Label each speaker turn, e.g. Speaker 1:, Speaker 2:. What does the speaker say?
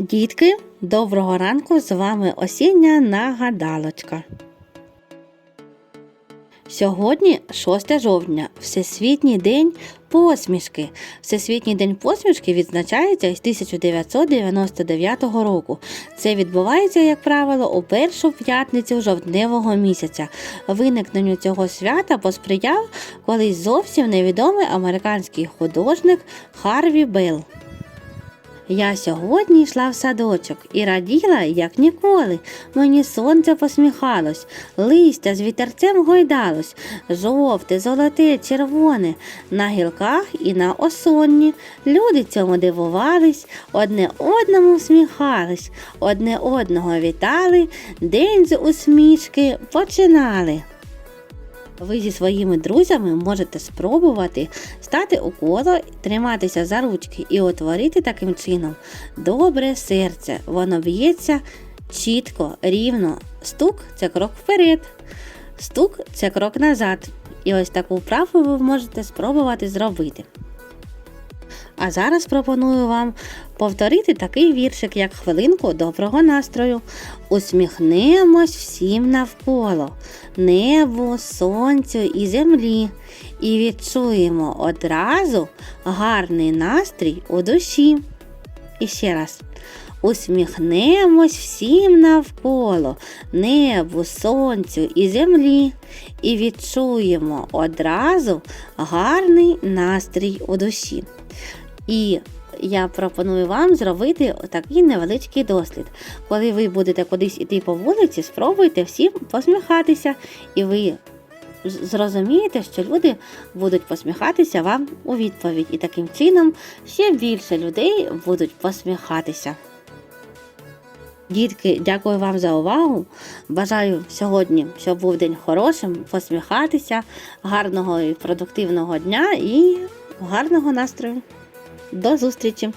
Speaker 1: Дітки, доброго ранку! З вами осіння нагадалочка. Сьогодні 6 жовтня, Всесвітній день посмішки. Всесвітній день посмішки відзначається із 1999 року. Це відбувається, як правило, у першу п'ятницю жовтневого місяця. Виникненню цього свята посприяв колись зовсім невідомий американський художник Харві Белл. Я сьогодні йшла в садочок і раділа, як ніколи. Мені сонце посміхалось, листя з вітерцем гойдалось, жовте, золоте, червоне, на гілках і на осонні. Люди цьому дивувались, одне одному всміхались, одне одного вітали, день з усмішки починали. Ви зі своїми друзями можете спробувати стати у коло, триматися за ручки і утворити таким чином добре серце. Воно б'ється чітко, рівно. Стук це крок вперед, стук це крок назад. І ось таку вправу ви можете спробувати зробити. А зараз пропоную вам повторити такий віршик, як хвилинку доброго настрою. Усміхнемось всім навколо, небу, сонцю і землі, і відчуємо одразу гарний настрій у душі. І ще раз. Усміхнемось всім навколо, небу, сонцю і землі, і відчуємо одразу гарний настрій у душі. І я пропоную вам зробити такий невеличкий дослід. Коли ви будете кудись іти по вулиці, спробуйте всім посміхатися, і ви зрозумієте, що люди будуть посміхатися вам у відповідь. І таким чином ще більше людей будуть посміхатися. Дітки, дякую вам за увагу. Бажаю сьогодні, щоб був день хорошим, посміхатися, гарного і продуктивного дня і гарного настрою. До зустрічі!